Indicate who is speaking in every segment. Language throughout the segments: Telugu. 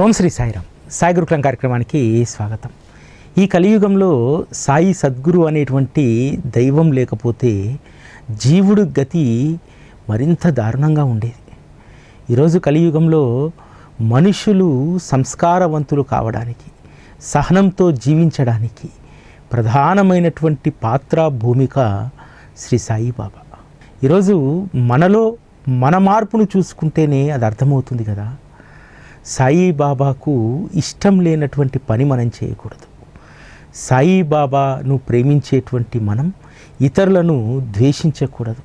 Speaker 1: ఓం శ్రీ సాయిరామ్. సాయి గురుకులం కార్యక్రమానికి స్వాగతం. ఈ కలియుగంలో సాయి సద్గురు అనేటువంటి దైవం లేకపోతే జీవుడు గతి మరింత దారుణంగా ఉండేది. ఈరోజు కలియుగంలో మనుషులు సంస్కారవంతులు కావడానికి సహనంతో జీవించడానికి ప్రధానమైనటువంటి పాత్ర భూమిక శ్రీ సాయిబాబా ఈరోజు మనలో మన మార్పును చూసుకుంటేనే అది అర్థమవుతుంది కదా. సాయిబాబాకు ఇష్టం లేనటువంటి పని మనం చేయకూడదు. సాయిబాబాను ప్రేమించేటువంటి మనం ఇతరులను ద్వేషించకూడదు.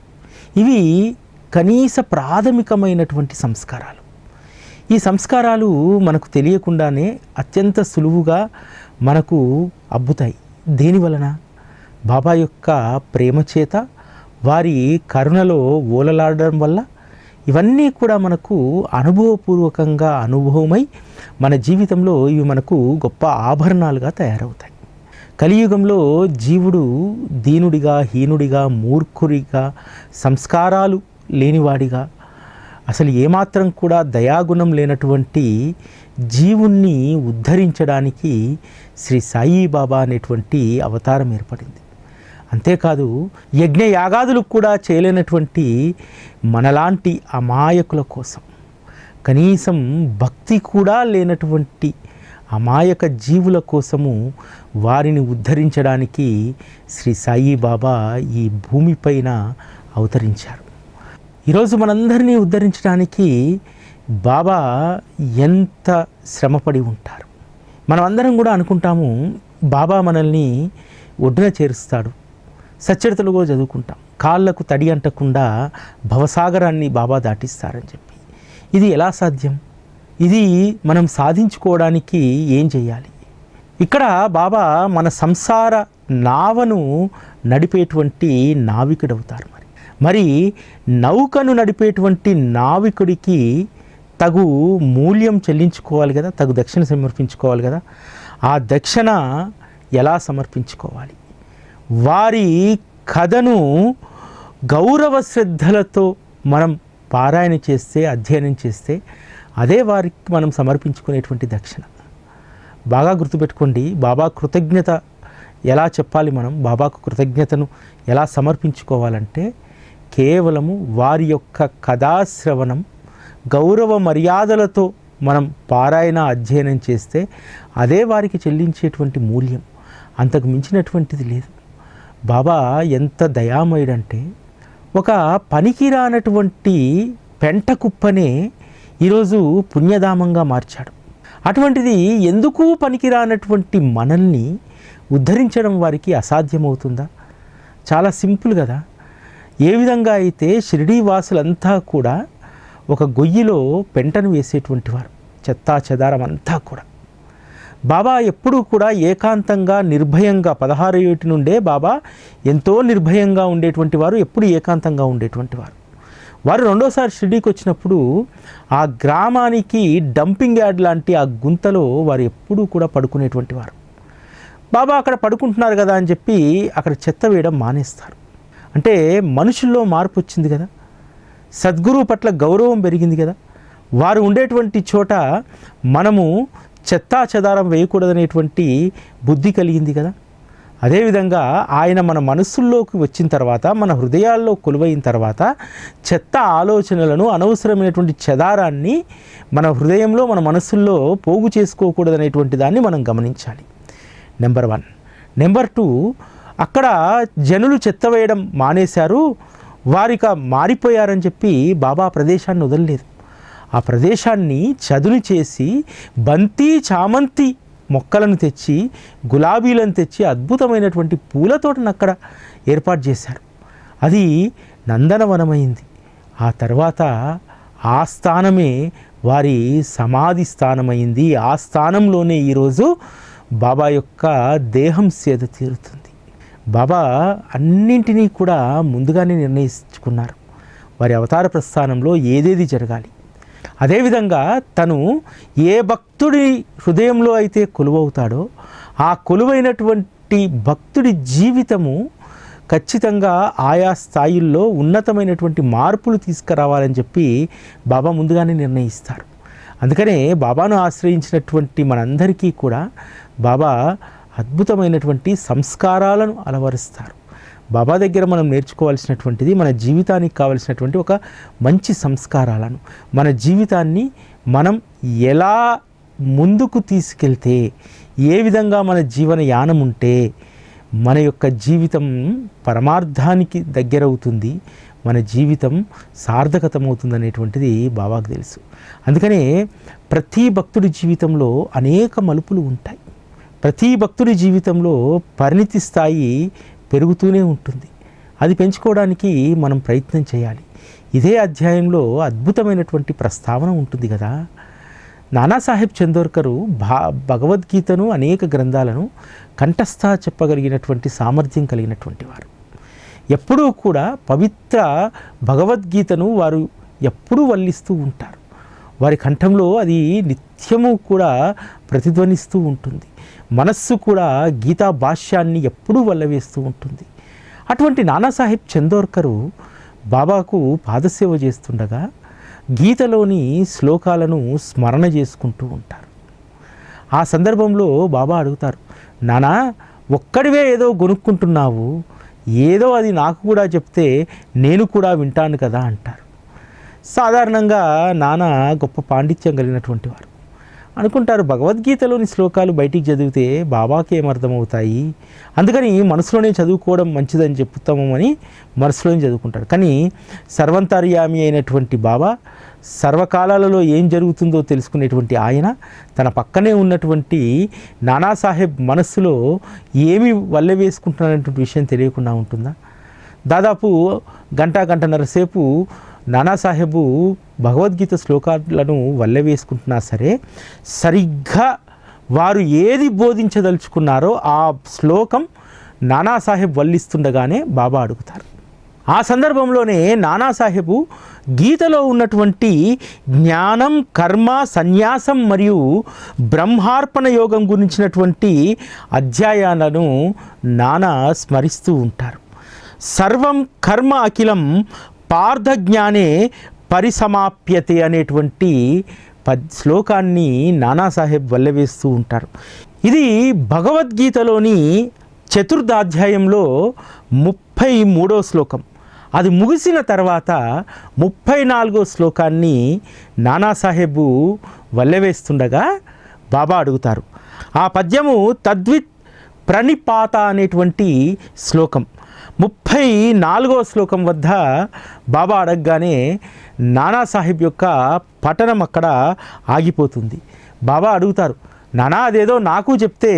Speaker 1: ఇవి కనీస ప్రాథమికమైనటువంటి సంస్కారాలు. ఈ సంస్కారాలు మనకు తెలియకుండానే అత్యంత సులువుగా మనకు అబ్బుతాయి. దేని వలన? బాబా యొక్క ప్రేమ చేత వారి కరుణలో ఓలలాడడం వల్ల ఇవన్నీ కూడా మనకు అనుభవపూర్వకంగా అనుభవమై మన జీవితంలో ఇవి మనకు గొప్ప ఆభరణాలుగా తయారవుతాయి. కలియుగంలో జీవుడు దీనుడిగా హీనుడిగా మూర్ఖుడిగా సంస్కారాలు లేనివాడిగా అసలు ఏమాత్రం కూడా దయాగుణం లేనటువంటి జీవుణ్ణి ఉద్ధరించడానికి శ్రీ సాయిబాబా అనేటువంటి అవతారం ఏర్పడింది. అంతేకాదు యజ్ఞ యాగాదులకు కూడా చేయలేనటువంటి మనలాంటి అమాయకుల కోసం. కనీసం భక్తి కూడా లేనటువంటి అమాయక జీవుల కోసము వారిని ఉద్ధరించడానికి శ్రీ సాయిబాబా ఈ భూమిపైన అవతరించారు. ఈరోజు మనందరినీ ఉద్ధరించడానికి బాబా ఎంత శ్రమపడి ఉంటారు? మనం అందరం కూడా అనుకుంటాము బాబా మనల్ని ఒడ్డున చేరుస్తాడు. సచ్చరితలు కూడా చదువుకుంటాం. కాళ్ళకు తడి అంటకుండా భవసాగరాన్ని బాబా దాటిస్తారని చెప్పి. ఇది ఎలా సాధ్యం? ఇది మనం సాధించుకోవడానికి ఏం చేయాలి? ఇక్కడ బాబా మన సంసార నావను నడిపేటువంటి నావికుడవుతారు మరి. మరి నౌకను నడిపేటువంటి నావికుడికి తగు మూల్యం చెల్లించుకోవాలి కదా తగు దక్షిణ సమర్పించుకోవాలి కదా. ఆ దక్షిణ ఎలా సమర్పించుకోవాలి? వారి కథను గౌరవ శ్రద్ధలతో మనం పారాయణ చేస్తే అధ్యయనం చేస్తే అదే వారికి మనం సమర్పించుకునేటువంటి దక్షిణ. బాగా గుర్తుపెట్టుకోండి బాబా కృతజ్ఞత ఎలా చెప్పాలి మనం? బాబాకు కృతజ్ఞతను ఎలా సమర్పించుకోవాలంటే కేవలము వారి యొక్క కథాశ్రవణం గౌరవ మర్యాదలతో మనం పారాయణ అధ్యయనం చేస్తే అదే వారికి చెల్లించేటువంటి మూల్యం అంతకు మించినటువంటిది లేదు. బాబా ఎంత దయామయుడంటే ఒక పనికిరానటువంటి పెంట కుప్పనే ఈరోజు పుణ్యధామంగా మార్చాడు. అటువంటిది ఎందుకు పనికిరానటువంటి మనల్ని ఉద్ధరించడం వారికి అసాధ్యమవుతుందా? చాలా సింపుల్ కదా. ఏ విధంగా అయితే షిరిడీ వాసులంతా కూడా ఒక గొయ్యిలో పెంటను వేసేటువంటి వారు చెత్తా చెదారం అంతా కూడా. బాబా ఎప్పుడూ కూడా ఏకాంతంగా నిర్భయంగా పదహారు ఏటి నుండే బాబా ఎంతో నిర్భయంగా ఉండేటువంటి వారు ఎప్పుడు ఏకాంతంగా ఉండేటువంటి వారు. వారు రెండోసారి షిరిడీకి వచ్చినప్పుడు ఆ గ్రామానికి డంపింగ్ యార్డ్ లాంటి ఆ గుంతలో వారు ఎప్పుడూ కూడా పడుకునేటువంటి వారు. బాబా అక్కడ పడుకుంటున్నారు కదా అని చెప్పి అక్కడ చెత్త వేయడం మానేస్తారు. అంటే మనుషుల్లో మార్పు వచ్చింది కదా. సద్గురువు పట్ల గౌరవం పెరిగింది కదా. వారు ఉండేటువంటి చోట మనము చెత్తా చెదారం వేయకూడదనేటువంటి బుద్ధి కలిగింది కదా. అదేవిధంగా ఆయన మన మనస్సుల్లోకి వచ్చిన తర్వాత మన హృదయాల్లో కొలువైన తర్వాత చెత్త ఆలోచనలను అనవసరమైనటువంటి చెదారాన్ని మన హృదయంలో మన మనస్సుల్లో పోగు చేసుకోకూడదనేటువంటి దాన్ని మనం గమనించాలి. Number one. నెంబర్ టూ అక్కడ జనులు చెత్త వేయడం మానేశారు వారిక మారిపోయారని చెప్పి బాబా ప్రదేశాన్ని వదలలేదు. ఆ ప్రదేశాన్ని చదును చేసి బంతి చామంతి మొక్కలను తెచ్చి గులాబీలను తెచ్చి అద్భుతమైనటువంటి పూల తోటను అక్కడ ఏర్పాటు చేశారు. అది నందనవనమైంది. ఆ తర్వాత ఆ స్థానమే వారి సమాధి స్థానమైంది. ఆ స్థానంలోనే ఈరోజు బాబా యొక్క దేహం సేద తీరుతుంది. బాబా అన్నింటినీ కూడా ముందుగానే నిర్ణయించుకున్నారు. వారి అవతార ప్రస్థానంలో ఏదేది జరగాలి? అదేవిధంగా తను ఏ భక్తుడి హృదయంలో అయితే కొలువవుతాడో ఆ కొలువైనటువంటి భక్తుడి జీవితము ఖచ్చితంగా ఆయా స్థాయిల్లో ఉన్నతమైనటువంటి మార్పులు తీసుకురావాలని చెప్పి బాబా ముందుగానే నిర్ణయిస్తారు. అందుకనే బాబాను ఆశ్రయించినటువంటి మనందరికీ కూడా బాబా అద్భుతమైనటువంటి సంస్కారాలను అలవరుస్తారు. బాబా దగ్గర మనం నేర్చుకోవాల్సినటువంటిది మన జీవితానికి కావలసినటువంటి ఒక మంచి సంస్కారాలను. మన జీవితాన్ని మనం ఎలా ముందుకు తీసుకెళ్తే ఏ విధంగా మన జీవన యానం ఉంటే మన యొక్క జీవితం పరమార్థానికి దగ్గరవుతుంది మన జీవితం సార్థకతమవుతుంది అనేటువంటిది బాబాకు తెలుసు. అందుకనే ప్రతి భక్తుడి జీవితంలో అనేక మలుపులు ఉంటాయి. ప్రతి భక్తుడి జీవితంలో పరిణితి స్థాయి పెరుగుతూనే ఉంటుంది. అది పెంచుకోవడానికి మనం ప్రయత్నం చేయాలి. ఇదే అధ్యాయంలో అద్భుతమైనటువంటి ప్రస్తావన ఉంటుంది కదా. నానాసాహెబ్ చందోర్కరు భా భగవద్గీతను అనేక గ్రంథాలను కంఠస్థ చెప్పగలిగినటువంటి సామర్థ్యం కలిగినటువంటి వారు. ఎప్పుడూ కూడా పవిత్ర భగవద్గీతను వారు ఎప్పుడూ వల్లిస్తూ ఉంటారు. వారి కంఠంలో అది నిత్యము కూడా ప్రతిధ్వనిస్తూ ఉంటుంది. మనస్సు కూడా గీతా భాష్యాన్ని ఎప్పుడూ వల్లవేస్తూ ఉంటుంది. అటువంటి నానాసాహెబ్ చందోర్కరు బాబాకు పాదసేవ చేస్తుండగా గీతలోని శ్లోకాలను స్మరణ చేసుకుంటూ ఉంటారు. ఆ సందర్భంలో బాబా అడుగుతారు నానా ఒక్కడివే ఏదో కొనుక్కుంటున్నావు ఏదో అది నాకు కూడా చెప్తే నేను కూడా వింటాను కదా అంటారు. సాధారణంగా నాన్న గొప్ప పాండిత్యం కలిగినటువంటి వారు. అనుకుంటారు. భగవద్గీతలోని శ్లోకాలు బయటికి చదివితే బాబాకి ఏమర్థమవుతాయి? అందుకని మనసులోనే చదువుకోవడం మంచిదని చెప్తామని మనసులోనే చదువుకుంటారు కానీ సర్వంతర్యామి అయినటువంటి బాబా సర్వకాలాలలో ఏం జరుగుతుందో తెలుసుకునేటువంటి ఆయన తన పక్కనే ఉన్నటువంటి నానాసాహెబ్ మనస్సులో ఏమి వల్ల వేసుకుంటున్నారనేటువంటి విషయం తెలియకుండా ఉంటుందా? దాదాపు గంట గంటన్నర సేపు నానాసాహెబు భగవద్గీత శ్లోకాలను వల్ల వేసుకుంటున్నా సరే సరిగ్గా వారు ఏది బోధించదలుచుకున్నారో ఆ శ్లోకం నానాసాహెబ్ వల్లిస్తుండగానే బాబా అడుగుతారు. ఆ సందర్భంలోనే నానాసాహెబు గీతలో ఉన్నటువంటి జ్ఞానం కర్మ సన్యాసం మరియు బ్రహ్మార్పణ యోగం గురించినటువంటి అధ్యాయాలను నానా స్మరిస్తూ ఉంటారు. సర్వం కర్మ అఖిలం పార్థజ్ఞానే పరిసమాప్యతే అనేటువంటి పద్ శ్లోకాన్ని నానాసాహెబ్ వల్లవేస్తూ ఉంటారు. ఇది భగవద్గీతలోని చతుర్థాధ్యాయంలో ముప్పై మూడో శ్లోకం. అది ముగిసిన తర్వాత ముప్పై నాలుగో శ్లోకాన్ని నానాసాహెబు వల్లవేస్తుండగా బాబా అడుగుతారు. ఆ పద్యము తద్విత్ ప్రణిపాత అనేటువంటి శ్లోకం. ముప్పై నాలుగో శ్లోకం వద్ద బాబా అడగగానే నానాసాహెబ్ యొక్క పఠనం అక్కడ ఆగిపోతుంది. బాబా అడుగుతారు నానా అదేదో నాకు చెప్తే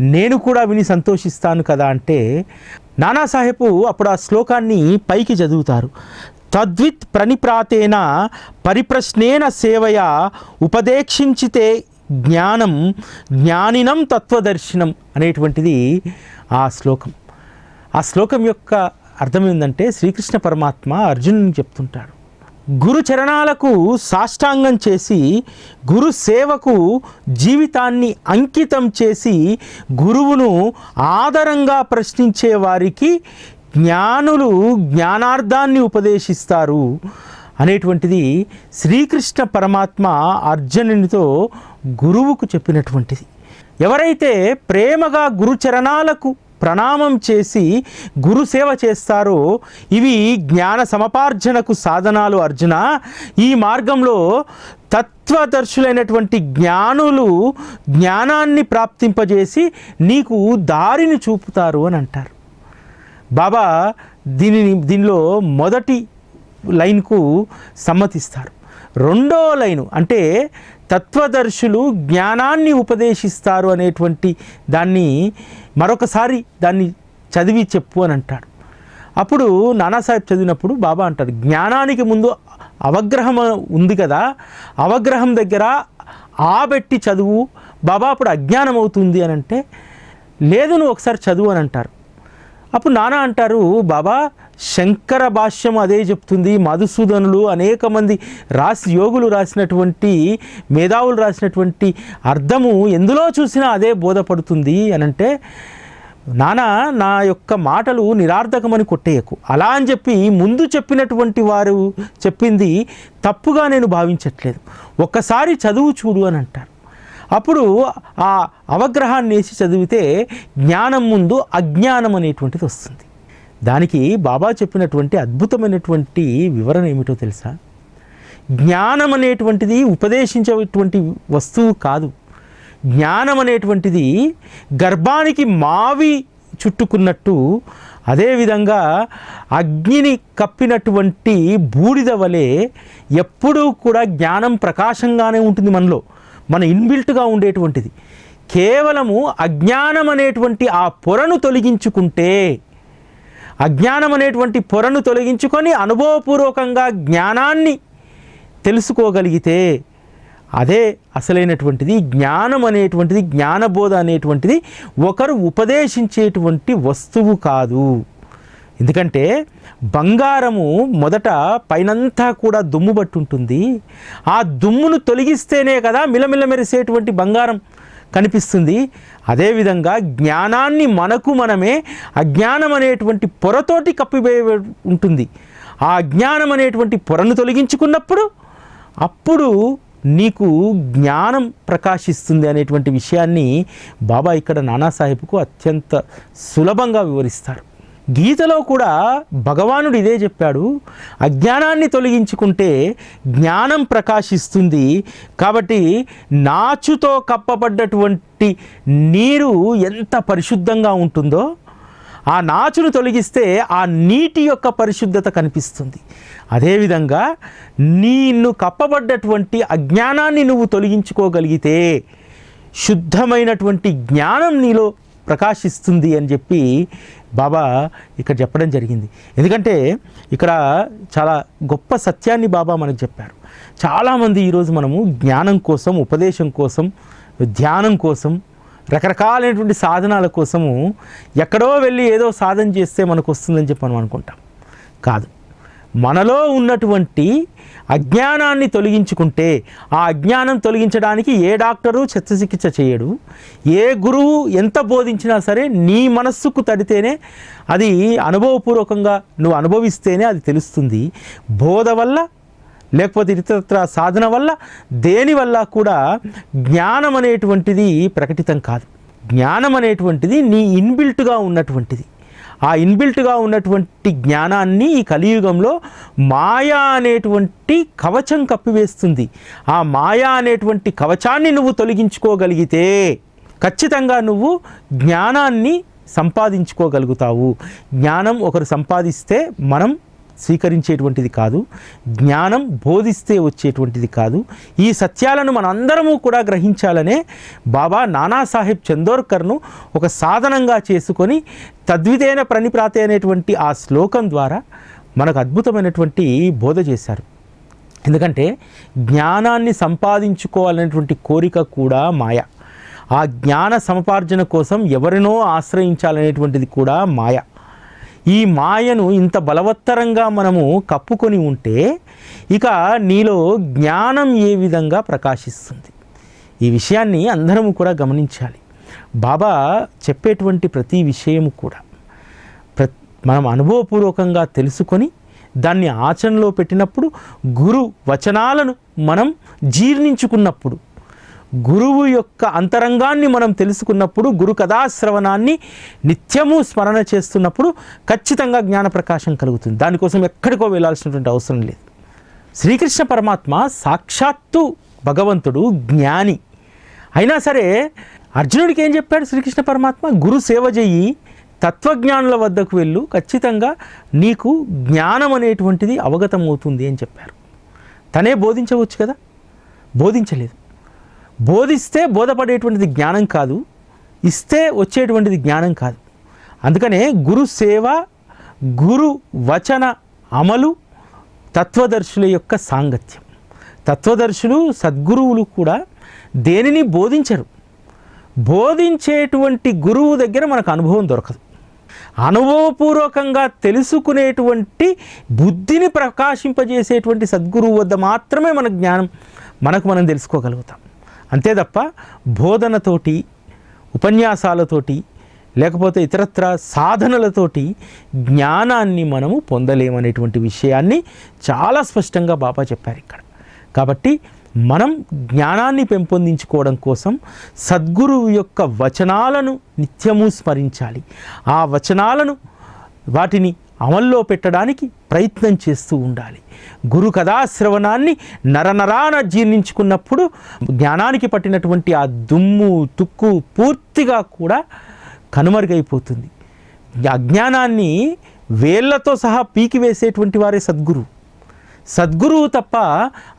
Speaker 1: నేను కూడా విని సంతోషిస్తాను కదా అంటే నానాసాహెబ్ అప్పుడు ఆ శ్లోకాన్ని పైకి చదువుతారు. తద్విత్ ప్రణిప్రాతేన పరిప్రశ్నేన సేవయ ఉపదేక్షించితే జ్ఞానం జ్ఞానినం తత్వదర్శనం అనేటువంటిది ఆ శ్లోకం. ఆ శ్లోకం యొక్క అర్థం ఏంటంటే శ్రీకృష్ణ పరమాత్మ అర్జునుని చెప్తుంటాడు. గురు చరణాలకు సాష్టాంగం చేసి గురు సేవకు జీవితాన్ని అంకితం చేసి గురువును ఆదరంగా ప్రశ్నించే వారికి జ్ఞానులు జ్ఞానార్థాన్ని ఉపదేశిస్తారు అనేటువంటిది శ్రీకృష్ణ పరమాత్మ అర్జునునితో గురువుకు చెప్పినటువంటిది. ఎవరైతే ప్రేమగా గురుచరణాలకు ప్రణామం చేసి గురు సేవ చేస్తారో. ఇవి జ్ఞాన సమపార్జనకు సాధనాలు అర్జున. ఈ మార్గంలో తత్వదర్శులైనటువంటి జ్ఞానులు జ్ఞానాన్ని ప్రాప్తింపజేసి నీకు దారిని చూపుతారు అని అంటారు. బాబా దీనిని దీనిలో మొదటి లైన్కు సమ్మతిస్తారు. రెండో లైను అంటే తత్వదర్శులు జ్ఞానాన్ని ఉపదేశిస్తారు అనేటువంటి దాన్ని మరొకసారి దాన్ని చదివి చెప్పు అని అంటాడు. అప్పుడు నానాసాహెబ్ చదివినప్పుడు బాబా అంటాడు జ్ఞానానికి ముందు అవగ్రహం ఉంది కదా అవగ్రహం దగ్గర ఆబెట్టి చదువు బాబా అప్పుడు అజ్ఞానం అవుతుంది అని అంటే లేదు నువ్వు ఒకసారి చదువు అని అంటారు. అప్పుడు నానా అంటారు బాబా శంకర భాష్యం అదే చెప్తుంది. మధుసూదనులు అనేక మంది రాసి యోగులు రాసినటువంటి మేధావులు రాసినటువంటి అర్థము ఎందులో చూసినా అదే బోధపడుతుంది అని అంటే నానా నా యొక్క మాటలు నిరార్థకమని కొట్టేయకు. అలా అని చెప్పి ముందు చెప్పినటువంటి వారు చెప్పింది తప్పుగా నేను భావించట్లేదు. ఒక్కసారి చదువు చూడు అని అంటారు. అప్పుడు ఆ అవగ్రహాన్ని వేసి చదివితే జ్ఞానం ముందు అజ్ఞానం అనేటువంటిది వస్తుంది. దానికి బాబా చెప్పినటువంటి అద్భుతమైనటువంటి వివరణ ఏమిటో తెలుసా? జ్ఞానం అనేటువంటిది ఉపదేశించేటువంటి వస్తువు కాదు. జ్ఞానం అనేటువంటిది గర్భానికి మావి చుట్టుకున్నట్టు అదేవిధంగా అగ్నిని కప్పినటువంటి బూడిద వలె ఎప్పుడూ కూడా జ్ఞానం ప్రకాశంగానే ఉంటుంది మనలో. మన ఇన్బిల్ట్గా ఉండేటువంటిది. కేవలము అజ్ఞానం అనేటువంటి ఆ పొరను తొలగించుకుంటే అజ్ఞానం అనేటువంటి పొరను తొలగించుకొని అనుభవపూర్వకంగా జ్ఞానాన్ని తెలుసుకోగలిగితే అదే అసలైనటువంటిది. జ్ఞానం అనేటువంటిది జ్ఞానబోధ అనేటువంటిది ఒకరు ఉపదేశించేటువంటి వస్తువు కాదు. ఎందుకంటే బంగారము మొదట పైనంతా కూడా దుమ్ము బట్టి ఉంటుంది. ఆ దుమ్మును తొలగిస్తేనే కదా మిలమిల మెరిసేటువంటి బంగారం. కనిపిస్తుంది. అదేవిధంగా జ్ఞానాన్ని మనకు మనమే అజ్ఞానం అనేటువంటి పొరతోటి కప్పివేయ ఉంటుంది. ఆ అజ్ఞానం అనేటువంటి పొరను తొలగించుకున్నప్పుడు అప్పుడు నీకు జ్ఞానం ప్రకాశిస్తుంది అనేటువంటి విషయాన్ని బాబా ఇక్కడ నానాసాహెబ్కు అత్యంత సులభంగా వివరిస్తారు. గీతలో కూడా భగవానుడు ఇదే చెప్పాడు అజ్ఞానాన్ని తొలగించుకుంటే జ్ఞానం ప్రకాశిస్తుంది. కాబట్టి నాచుతో కప్పబడ్డటువంటి నీరు ఎంత పరిశుద్ధంగా ఉంటుందో ఆ నాచును తొలగిస్తే ఆ నీటి యొక్క పరిశుద్ధత కనిపిస్తుంది. అదేవిధంగా నిన్ను కప్పబడ్డటువంటి అజ్ఞానాన్ని నువ్వు తొలగించుకోగలిగితే శుద్ధమైనటువంటి జ్ఞానం నీలో ప్రకాశిస్తుంది అని చెప్పి బాబా ఇక్కడ చెప్పడం జరిగింది. ఎందుకంటే ఇక్కడ చాలా గొప్ప సత్యాన్ని బాబా మనకు చెప్పారు. చాలామంది ఈరోజు మనము జ్ఞానం కోసం ఉపదేశం కోసం ధ్యానం కోసం రకరకాలైనటువంటి సాధనాల కోసము ఎక్కడో వెళ్ళి ఏదో సాధన చేస్తే మనకు వస్తుందని చెప్పి మనం అనుకుంటాం. కాదు. మనలో ఉన్నటువంటి అజ్ఞానాన్ని తొలగించుకుంటే ఆ అజ్ఞానం తొలగించడానికి ఏ డాక్టరు చికిత్స చేయడు. ఏ గురువు ఎంత బోధించినా సరే నీ మనస్సుకు తడితేనే అది అనుభవపూర్వకంగా నువ్వు అనుభవిస్తేనే అది తెలుస్తుంది. బోధ వల్ల లేకపోతే ఇతరత్ర సాధన వల్ల దేనివల్ల కూడా జ్ఞానం అనేటువంటిది ప్రకటితం కాదు. జ్ఞానం అనేటువంటిది నీ ఇన్బిల్ట్గా ఉన్నటువంటిది. ఆ ఇన్బిల్ట్గా ఉన్నటువంటి జ్ఞానాన్ని ఈ కలియుగంలో మాయా అనేటువంటి కవచం కప్పివేస్తుంది. ఆ మాయా అనేటువంటి కవచాన్ని నువ్వు తొలగించుకోగలిగితే ఖచ్చితంగా నువ్వు జ్ఞానాన్ని సంపాదించుకోగలుగుతావు. జ్ఞానం ఒకరు సంపాదిస్తే మనం స్వీకరించేటువంటిది కాదు జ్ఞానం బోధిస్తే వచ్చేటువంటిది కాదు. ఈ సత్యాలను మనందరము కూడా గ్రహించాలనే బాబా నానాసాహెబ్ చందోర్కర్ను ఒక సాధనంగా చేసుకొని తద్వితేన ప్రణిప్రాతే అనేటువంటి ఆ శ్లోకం ద్వారా మనకు అద్భుతమైనటువంటి బోధ చేశారు. ఎందుకంటే జ్ఞానాన్ని సంపాదించుకోవాలనేటువంటి కోరిక కూడా మాయ. ఆ జ్ఞాన సముపార్జన కోసం ఎవరినో ఆశ్రయించాలనేటువంటిది కూడా మాయ. ఈ మాయను ఇంత బలవత్తరంగా మనము కప్పుకొని ఉంటే ఇక నీలో జ్ఞానం ఏ విధంగా ప్రకాశిస్తుంది? ఈ విషయాన్ని అందరము కూడా గమనించాలి. బాబా చెప్పేటువంటి ప్రతి విషయము కూడా ప్ర మనం అనుభవపూర్వకంగా తెలుసుకొని దాన్ని ఆచరణలో పెట్టినప్పుడు గురు వచనాలను మనం జీర్ణించుకున్నప్పుడు గురువు యొక్క అంతరంగాన్ని మనం తెలుసుకున్నప్పుడు గురు కథాశ్రవణాన్ని నిత్యము స్మరణ చేస్తున్నప్పుడు ఖచ్చితంగా జ్ఞాన ప్రకాశం కలుగుతుంది. దానికోసం ఎక్కడికో వెళ్ళాల్సినటువంటి అవసరం లేదు. శ్రీకృష్ణ పరమాత్మ సాక్షాత్తు భగవంతుడు జ్ఞాని. అయినా సరే అర్జునుడికి ఏం చెప్పాడు శ్రీకృష్ణ పరమాత్మ? గురు సేవ చెయ్యి తత్వజ్ఞానుల వద్దకు వెళ్ళు ఖచ్చితంగా నీకు జ్ఞానం అనేటువంటిది అవగతం అవుతుంది అని చెప్పారు. తనే బోధించవచ్చు కదా? బోధించలేదు. బోధిస్తే బోధపడేటువంటిది జ్ఞానం కాదు ఇస్తే వచ్చేటువంటిది జ్ఞానం కాదు. అందుకనే గురు సేవ గురు వచన అమలు తత్వదర్శుల యొక్క సాంగత్యం. తత్వదర్శులు సద్గురువులు కూడా దేనిని బోధించరు. బోధించేటువంటి గురువు దగ్గర మనకు అనుభవం దొరకదు. అనుభవపూర్వకంగా తెలుసుకునేటువంటి బుద్ధిని ప్రకాశింపజేసేటువంటి సద్గురువు వద్ద మాత్రమే మన జ్ఞానం మనకు మనం తెలుసుకోగలుగుతాం. అంతే తప్ప బోధనతోటి ఉపన్యాసాలతోటి లేకపోతే ఇతరత్ర సాధనలతోటి జ్ఞానాన్ని మనము పొందలేమనేటువంటి విషయాన్ని చాలా స్పష్టంగా బాబా చెప్పారు ఇక్కడ. కాబట్టి మనం జ్ఞానాన్ని పెంపొందించుకోవడం కోసం సద్గురువు యొక్క వచనాలను నిత్యము స్మరించాలి. ఆ వచనాలను వాటిని అమల్లో పెట్టడానికి ప్రయత్నం చేస్తూ ఉండాలి. గురు కథాశ్రవణాన్ని నరనరాన జీర్ణించుకున్నప్పుడు జ్ఞానానికి పట్టినటువంటి ఆ దుమ్ము తుక్కు పూర్తిగా కూడా కనుమరుగైపోతుంది. అజ్ఞానాన్ని వేళ్ళతో సహా పీకివేసేటువంటి వారే సద్గురు. సద్గురువు తప్ప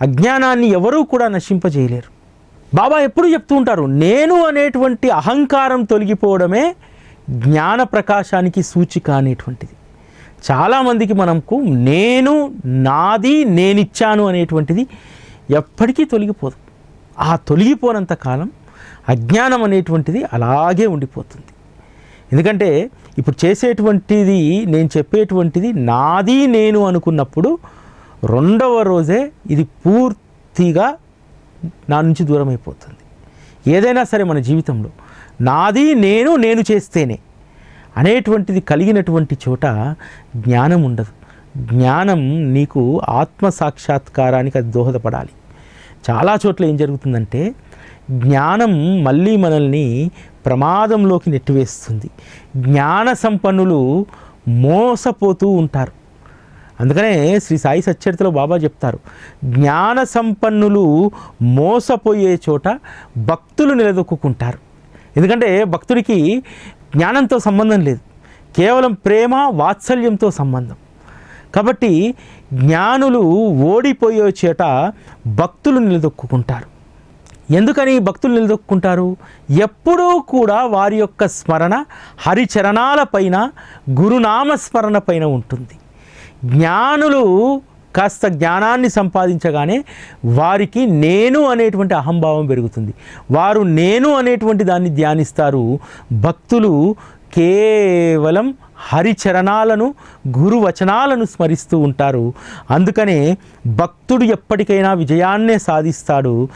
Speaker 1: అజ్ఞానాన్ని ఎవరూ కూడా నశింపజేయలేరు. బాబా ఎప్పుడు చెప్తూ ఉంటారు నేను అనేటువంటి అహంకారం తొలగిపోవడమే జ్ఞాన ప్రకాశానికి సూచిక అనేటువంటిది. చాలామందికి మనకు నేను నాది నేనిచ్చాను అనేటువంటిది ఎప్పటికీ తొలగిపోదు. ఆ తొలగిపోనంత కాలం అజ్ఞానం అనేటువంటిది అలాగే ఉండిపోతుంది. ఎందుకంటే ఇప్పుడు చేసేటువంటిది నేను చెప్పేటువంటిది నాది నేను అనుకున్నప్పుడు రెండవ రోజే ఇది పూర్తిగా నా నుంచి దూరం అయిపోతుంది ఏదైనా సరే మన జీవితంలో నాది నేను నేను చేస్తేనే అనేటువంటిది కలిగినటువంటి చోట జ్ఞానం ఉండదు. జ్ఞానం నీకు ఆత్మ సాక్షాత్కారానికి అది దోహదపడాలి. చాలా చోట్ల ఏం జరుగుతుందంటే జ్ఞానం మళ్ళీ మనల్ని ప్రమాదంలోకి నెట్టివేస్తుంది. జ్ఞాన సంపన్నులు మోసపోతూ ఉంటారు. అందుకనే శ్రీ సాయి సచ్చరితలో బాబా చెప్తారు జ్ఞాన సంపన్నులు మోసపోయే చోట భక్తులు నిలదొక్కుంటారు ఎందుకంటే భక్తుడికి జ్ఞానంతో సంబంధం లేదు. కేవలం ప్రేమ వాత్సల్యంతో సంబంధం. కాబట్టి జ్ఞానులు ఓడిపోయే చేట భక్తులు నిలదొక్కుంటారు ఎందుకని భక్తులు నిలదొక్కుంటారు? ఎప్పుడూ కూడా వారి యొక్క స్మరణ హరిచరణాలపైన గురునామస్మరణ గురునామ స్మరణ పైన ఉంటుంది. జ్ఞానులు కాస్త జ్ఞానాన్ని సంపాదించగానే వారికి నేను అనేటువంటి అహంభావం పెరుగుతుంది. వారు నేను అనేటువంటి దాన్ని ధ్యానిస్తారు. భక్తులు కేవలం హరిచరణాలను గురువచనాలను స్మరిస్తూ ఉంటారు. అందుకనే భక్తుడు ఎప్పటికైనా విజయాన్నే సాధిస్తాడు.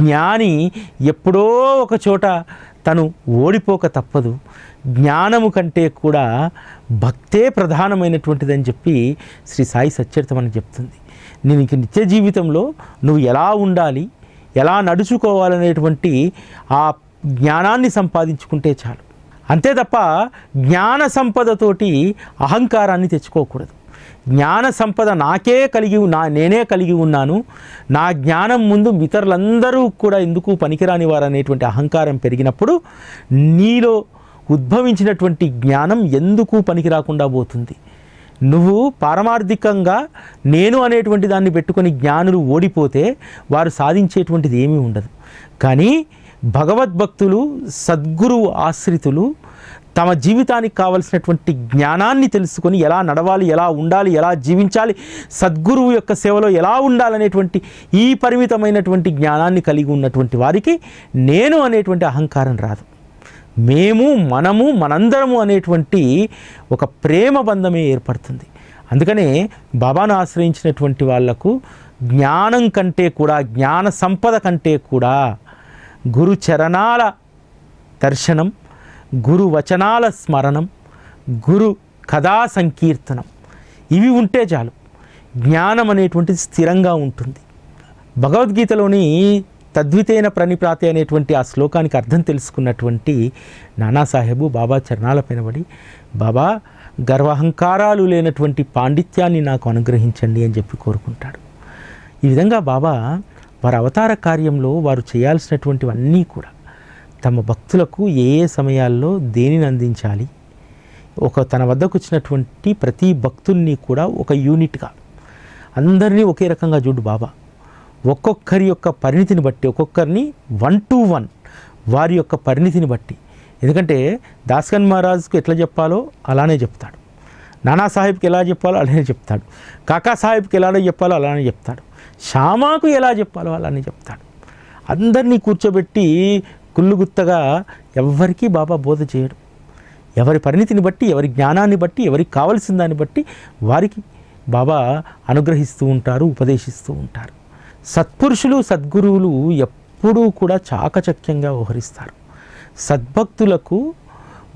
Speaker 1: జ్ఞాని ఎప్పుడో ఒక చోట తను ఓడిపోక తప్పదు. జ్ఞానము కంటే కూడా భక్తే ప్రధానమైనటువంటిదని చెప్పి శ్రీ సాయి సచ్చరిత మనకు చెప్తుంది. నేను ఇంక నిత్య జీవితంలో నువ్వు ఎలా ఉండాలి ఎలా నడుచుకోవాలనేటువంటి ఆ జ్ఞానాన్ని సంపాదించుకుంటే చాలు. అంతే తప్ప జ్ఞాన సంపదతోటి అహంకారాన్ని తెచ్చుకోకూడదు. జ్ఞాన సంపద నాకే కలిగి నా నేనే కలిగి ఉన్నాను. నా జ్ఞానం ముందు ఇతరులందరూ కూడా ఎందుకు పనికిరాని వారు అనేటువంటి అహంకారం పెరిగినప్పుడు నీలో ఉద్భవించినటువంటి జ్ఞానం ఎందుకు పనికి రాకుండా పోతుంది? నువ్వు పారమార్థికంగా నేను అనేటువంటి దాన్ని పెట్టుకొని జ్ఞానులు ఓడిపోతే వారు సాధించేటువంటిది ఏమీ ఉండదు. కానీ భగవద్భక్తులు సద్గురువు ఆశ్రితులు తమ జీవితానికి కావలసినటువంటి జ్ఞానాన్ని తెలుసుకొని ఎలా నడవాలి ఎలా ఉండాలి ఎలా జీవించాలి సద్గురువు యొక్క సేవలో ఎలా ఉండాలనేటువంటి ఈ పరిమితమైనటువంటి జ్ఞానాన్ని కలిగి ఉన్నటువంటి వారికి నేను అనేటువంటి అహంకారం రాదు. మేము మనము మనందరము అనేటువంటి ఒక ప్రేమ బంధమే ఏర్పడుతుంది. అందుకనే బాబాను ఆశ్రయించినటువంటి వాళ్ళకు జ్ఞానం కంటే కూడా జ్ఞాన సంపద కంటే కూడా గురు చరణాల దర్శనం గురు వచనాల స్మరణం గురు కథా సంకీర్తనం ఇవి ఉంటే చాలు. జ్ఞానం అనేటువంటిది స్థిరంగా ఉంటుంది. భగవద్గీతలోని తద్వితేన ప్రణిప్రాతి అనేటువంటి ఆ శ్లోకానికి అర్థం తెలుసుకున్నటువంటి నానాసాహెబు బాబా చరణాల పైనబడి బాబా గర్వహంకారాలు లేనటువంటి పాండిత్యాన్ని నాకు అనుగ్రహించండి అని చెప్పి కోరుకుంటాడు. ఈ విధంగా బాబా వారి అవతార కార్యంలో వారు చేయాల్సినటువంటివన్నీ కూడా తమ భక్తులకు ఏ ఏ సమయాల్లో దేనిని అందించాలి ఒక తన వద్దకు వచ్చినటువంటి ప్రతి భక్తుల్ని కూడా ఒక యూనిట్గా అందరినీ ఒకే రకంగా చూడు బాబా ఒక్కొక్కరి యొక్క పరిణితిని బట్టి ఒక్కొక్కరిని వన్ టు వన్ వారి యొక్క పరిణితిని బట్టి. ఎందుకంటే దాస్కన్ మహారాజ్కు ఎట్లా చెప్పాలో అలానే చెప్తాడు. నానా సాహెబ్కి ఎలా చెప్పాలో అలానే చెప్తాడు. కాకా సాహెబ్కి ఎలా చెప్పాలో అలానే చెప్తాడు. శ్యామాకు ఎలా చెప్పాలో అలానే చెప్తాడు. అందరినీ కూర్చోబెట్టి కుళ్ళుగుత్తగా ఎవ్వరికీ బాబా బోధ చేయడు. ఎవరి పరిణితిని బట్టి ఎవరి జ్ఞానాన్ని బట్టి ఎవరికి కావలసిన దాన్ని బట్టి వారికి బాబా అనుగ్రహిస్తూ ఉంటారు ఉపదేశిస్తూ ఉంటారు. సత్పురుషులు సద్గురువులు ఎప్పుడూ కూడా చాకచక్యంగా వ్యవహరిస్తారు. సద్భక్తులకు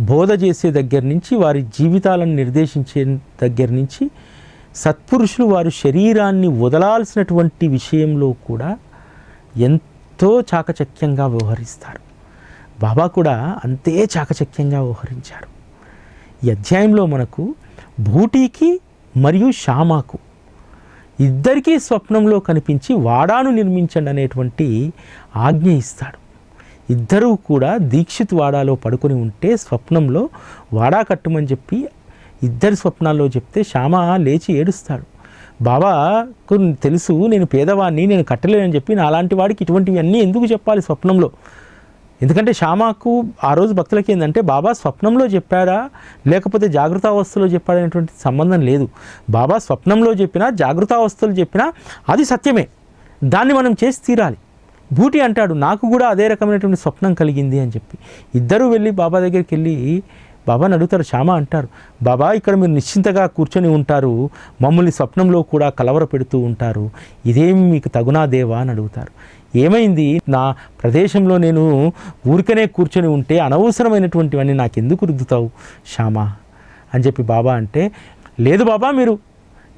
Speaker 1: బోధ చేసే దగ్గర నుంచి వారి జీవితాలను నిర్దేశించే దగ్గర నుంచి సత్పురుషులు వారి శరీరాన్ని వదలాల్సినటువంటి విషయంలో కూడా ఎంతో చాకచక్యంగా వ్యవహరిస్తారు. బాబా కూడా అంతే చాకచక్యంగా వ్యవహరించారు. ఈ అధ్యాయంలో మనకు భూటీకి మరియు శ్యామాకు ఇద్దరికీ స్వప్నంలో కనిపించి వాడాను నిర్మించండి అనేటువంటి ఆజ్ఞ ఇస్తాడు. ఇద్దరూ కూడా దీక్షిత్ వాడాలో పడుకొని ఉంటే స్వప్నంలో వాడా కట్టమని చెప్పి ఇద్దరి స్వప్నాల్లో చెప్తే శ్యామ లేచి ఏడుస్తాడు. బాబాకు తెలుసు నేను పేదవాడిని నేను కట్టలేనని చెప్పి నా అలాంటి వాడికి ఇటువంటివన్నీ ఎందుకు చెప్పాలి స్వప్నంలో? ఎందుకంటే శ్యామకు ఆ రోజు భక్తులకి ఏంటంటే బాబా స్వప్నంలో చెప్పాడా? లేకపోతే జాగృతావస్థలో చెప్పాడనేటువంటి సంబంధం లేదు. బాబా స్వప్నంలో చెప్పినా జాగృతావస్థలు చెప్పినా అది సత్యమే. దాన్ని మనం చేసి తీరాలి. బూటి అంటాడు నాకు కూడా అదే రకమైనటువంటి స్వప్నం కలిగింది అని చెప్పి. ఇద్దరూ వెళ్ళి బాబా దగ్గరికి వెళ్ళి బాబాని అడుగుతారు శ్యామ అంటారు బాబా ఇక్కడ మీరు నిశ్చింతగా కూర్చొని ఉంటారు. మమ్మల్ని స్వప్నంలో కూడా కలవర పెడుతూ ఉంటారు. ఇదేమి మీకు తగునా దేవా? అని అడుగుతారు. ఏమైంది? నా ప్రదేశంలో నేను ఊరికనే కూర్చొని ఉంటే అనవసరమైనటువంటివన్నీ నాకు ఎందుకు రుద్దుతావు? శ్యామ అని చెప్పి బాబా అంటే లేదు బాబా మీరు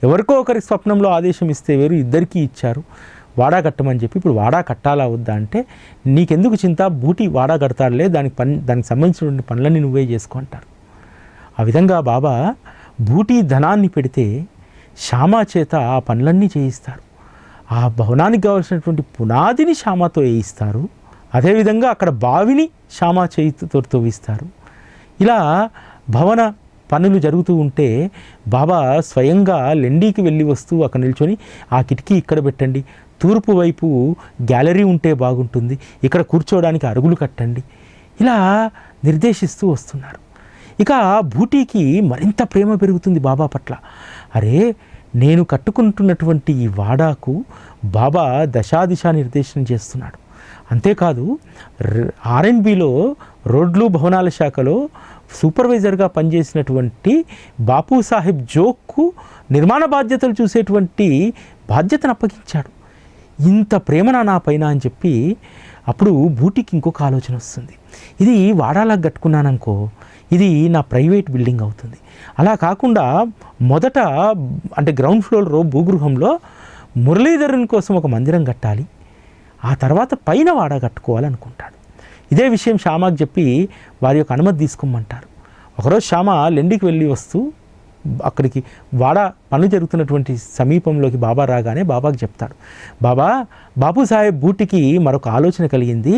Speaker 1: ఎవరికో ఒకరి స్వప్నంలో ఆదేశం ఇస్తే వేరు ఇద్దరికీ ఇచ్చారు. వాడా కట్టమని చెప్పి ఇప్పుడు వాడా కట్టాలా వద్దా అంటే నీకెందుకు చింత? బూటి వాడా కడతాడులే దానికి పని దానికి సంబంధించినటువంటి పనులన్నీ నువ్వే చేసుకో అంటారు. ఆ విధంగా బాబా బూటి ధనాన్ని పెడితే శ్యామా చేత ఆ పనులన్నీ చేయిస్తారు. ఆ భవనానికి కావలసినటువంటి పునాదిని శ్యామతో వేయిస్తారు. అదేవిధంగా అక్కడ బావిని శ్యామా చేతితో తవ్విస్తారు ఇలా భవన పనులు జరుగుతూ ఉంటే బాబా స్వయంగా లెండీకి వెళ్ళి వస్తూ అక్కడ నిల్చొని ఆ కిటికీ ఇక్కడ పెట్టండి. తూర్పు వైపు గ్యాలరీ ఉంటే బాగుంటుంది. ఇక్కడ కూర్చోవడానికి అరుగులు కట్టండి. ఇలా నిర్దేశిస్తూ వస్తున్నారు. ఇక బూటీకి మరింత ప్రేమ పెరుగుతుంది బాబా పట్ల. అరే నేను కట్టుకుంటున్నటువంటి ఈ వాడాకు బాబా దశాదిశా నిర్దేశనం చేస్తున్నాడు. అంతేకాదు ఆర్ఎన్బిలో రోడ్లు భవనాల శాఖలో సూపర్వైజర్గా పనిచేసినటువంటి బాపు సాహెబ్ జోక్కు నిర్మాణ బాధ్యతలు చూసేటువంటి బాధ్యతను అప్పగించాడు. ఇంత ప్రేమన నా పైన అని చెప్పి అప్పుడు బూటికి ఇంకొక ఆలోచన వస్తుంది. ఇది వాడాలా కట్టుకున్నాననుకో ఇది నా ప్రైవేట్ బిల్డింగ్ అవుతుంది. అలా కాకుండా మొదట అంటే గ్రౌండ్ ఫ్లోర్లో భూగృహంలో మురళీధరుని కోసం ఒక మందిరం కట్టాలి. ఆ తర్వాత పైన వాడ కట్టుకోవాలనుకుంటాడు. ఇదే విషయం శ్యామకు చెప్పి వారి యొక్క అనుమతి తీసుకోమంటారు. ఒకరోజు శ్యామ లెండికి వెళ్ళి వస్తూ అక్కడికి వాడ పనులు జరుగుతున్నటువంటి సమీపంలోకి బాబా రాగానే బాబాకి చెప్తాడు. బాబా బాబు సాహెబ్ బూటికి మరొక ఆలోచన కలిగింది.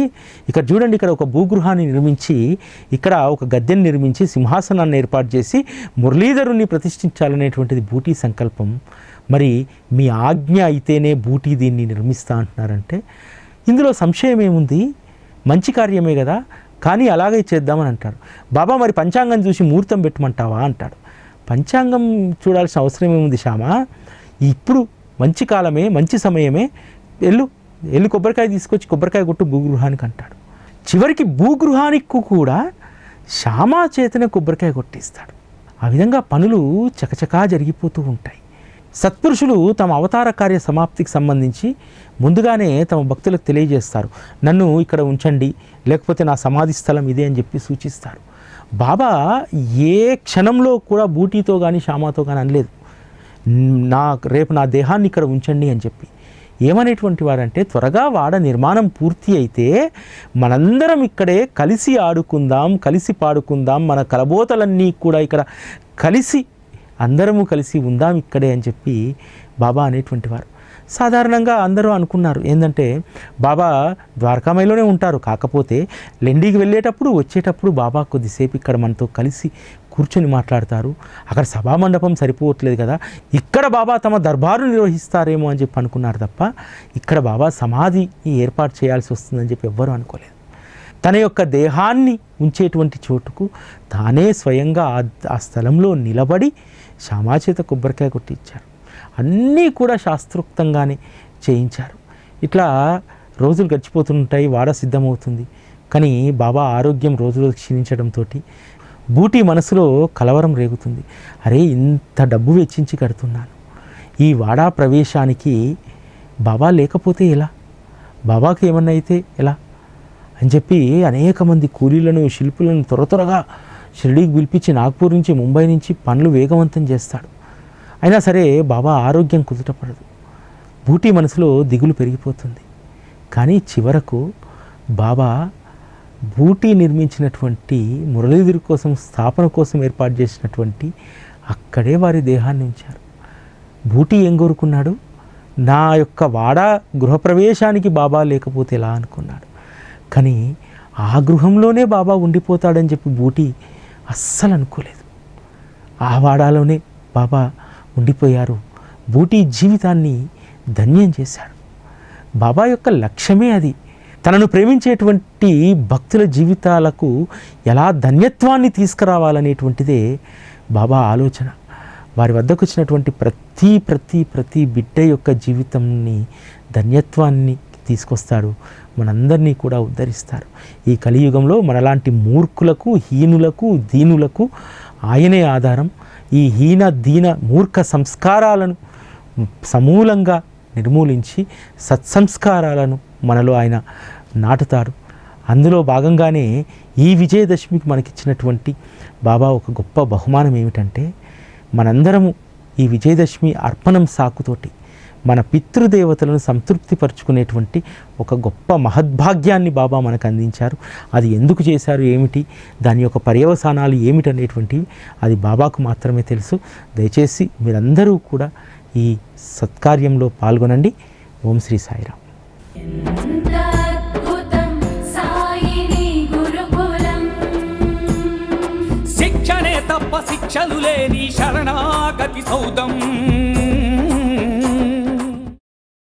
Speaker 1: ఇక్కడ చూడండి ఇక్కడ ఒక భూగృహాన్ని నిర్మించి ఇక్కడ ఒక గద్దెని నిర్మించి సింహాసనాన్ని ఏర్పాటు చేసి మురళీధరుణ్ణి ప్రతిష్ఠించాలనేటువంటిది బూటీ సంకల్పం. మరి మీ ఆజ్ఞ అయితేనే బూటీ దీన్ని నిర్మిస్తా అంటున్నారంటే ఇందులో సంశయం ఏముంది? మంచి కార్యమే కదా కానీ అలాగే చేద్దామని అంటారు. బాబా మరి పంచాంగం చూసి ముహూర్తం పెట్టమంటావా? అంటాడు. పంచాంగం చూడాల్సిన అవసరం ఏముంది శ్యామ? ఇప్పుడు మంచి కాలమే మంచి సమయమే ఎల్లు ఎల్లు కొబ్బరికాయ తీసుకొచ్చి కొబ్బరికాయ కొట్టు భూగృహానికి అంటాడు. చివరికి భూగృహానికి కూడా శ్యామా చేతనే కొబ్బరికాయ కొట్టిస్తాడు. ఆ విధంగా పనులు చకచకా జరిగిపోతూ ఉంటాయి. సత్పురుషులు తమ అవతార కార్య సమాప్తికి సంబంధించి ముందుగానే తమ భక్తులకు తెలియజేస్తారు. నన్ను ఇక్కడ ఉంచండి లేకపోతే నా సమాధి స్థలం ఇదే అని చెప్పి సూచిస్తారు. బాబా ఏ క్షణంలో కూడా బూటీతో కానీ షామాతో కానీ అనలేదు. నా రేపు నా దేహాన్ని ఇక్కడ ఉంచండి అని చెప్పి. ఏమనేటువంటి వారంటే త్వరగా వాడ నిర్మాణం పూర్తి అయితే మనందరం ఇక్కడే కలిసి ఆడుకుందాం కలిసి పాడుకుందాం మన కలబోతలన్నీ కూడా ఇక్కడ కలిసి అందరము కలిసి ఉందాం ఇక్కడే అని చెప్పి బాబా అనేటువంటి వారు. సాధారణంగా అందరూ అనుకున్నారు. ఏంటంటే బాబా ద్వారకామయిలోనే ఉంటారు. కాకపోతే లెండికి వెళ్ళేటప్పుడు వచ్చేటప్పుడు బాబా కొద్దిసేపు ఇక్కడ మనతో కలిసి కూర్చొని మాట్లాడతారు. అక్కడ సభామండపం సరిపోవట్లేదు కదా. ఇక్కడ బాబా తమ దర్బారు నిర్వహిస్తారేమో అని చెప్పి అనుకున్నారు తప్ప ఇక్కడ బాబా సమాధి ఏర్పాటు చేయాల్సి వస్తుందని చెప్పి ఎవ్వరూ అనుకోలేదు. తన యొక్క దేహాన్ని ఉంచేటువంటి చోటుకు తానే స్వయంగా ఆ స్థలంలో నిలబడి శ్యామాచేత కొబ్బరికాయ కొట్టించారు అన్నీ కూడా శాస్త్రోక్తంగానే చేయించారు. ఇట్లా రోజులు గడిచిపోతుంటాయి వాడ సిద్ధమవుతుంది. కానీ బాబా ఆరోగ్యం రోజు రోజు క్షీణించడంతో బూటీ మనసులో కలవరం రేగుతుంది. అరే ఇంత డబ్బు వెచ్చించి కడుతున్నాను. ఈ వాడా ప్రవేశానికి బాబా లేకపోతే ఎలా? బాబాకి ఏమన్నా అయితే ఎలా? అని చెప్పి అనేక మంది కూలీలను శిల్పులను త్వర త్వరగా షిరిడీకి పిలిపించి నాగ్పూర్ నుంచి ముంబై నుంచి పనులు వేగవంతం చేస్తాడు. అయినా సరే బాబా ఆరోగ్యం కుదుటపడదు. బూటీ మనసులో దిగులు పెరిగిపోతుంది. కానీ చివరకు బాబా బూటీ నిర్మించినటువంటి మురళీధర్ కోసం స్థాపన కోసం ఏర్పాటు చేసినటువంటి అక్కడే వారి దేహాన్ని ఉంచారు. బూటీ ఏం కోరుకున్నాడు? నా యొక్క వాడ గృహప్రవేశానికి బాబా లేకపోతే ఎలా అనుకున్నాడు? కానీ ఆ గృహంలోనే బాబా ఉండిపోతాడని చెప్పి బూటీ అస్సలు అనుకోలేదు. ఆ వాడాలోనే బాబా ఉండిపోయారు. బూటీ జీవితాన్ని ధన్యం చేశాడు. బాబా యొక్క లక్ష్యమే అది. తనను ప్రేమించేటువంటి భక్తుల జీవితాలకు ఎలా ధన్యత్వాన్ని తీసుకురావాలనేటువంటిదే బాబా ఆలోచన. వారి వద్దకు వచ్చినటువంటి ప్రతి ప్రతి ప్రతి బిడ్డ యొక్క జీవితంని ధన్యత్వాన్ని తీసుకొస్తాడు. మనందరినీ కూడా ఉద్ధరిస్తారు. ఈ కలియుగంలో మనలాంటి మూర్ఖులకు హీనులకు దీనులకు ఆయనే ఆధారం. ఈ హీన దీన మూర్ఖ సంస్కారాలను సమూలంగా నిర్మూలించి సత్సంస్కారాలను మనలో ఆయన నాటుతాడు అందులో భాగంగానే ఈ విజయదశమికి మనకిచ్చినటువంటి బాబా ఒక గొప్ప బహుమానం ఏమిటంటే మనందరము ఈ విజయదశమి అర్పణం సాకుతోటి మన పితృదేవతలను సంతృప్తిపరుచుకునేటువంటి ఒక గొప్ప మహద్భాగ్యాన్ని బాబా మనకు అందించారు. అది ఎందుకు చేశారు ఏమిటి దాని యొక్క పర్యవసానాలు ఏమిటి అనేటువంటివి అది బాబాకు మాత్రమే తెలుసు. దయచేసి మీరందరూ కూడా ఈ సత్కార్యంలో పాల్గొనండి. ఓం శ్రీ సాయిరామ్.
Speaker 2: శిక్షణే తప్ప శిక్షలు లేని శరణాగతి సౌదం.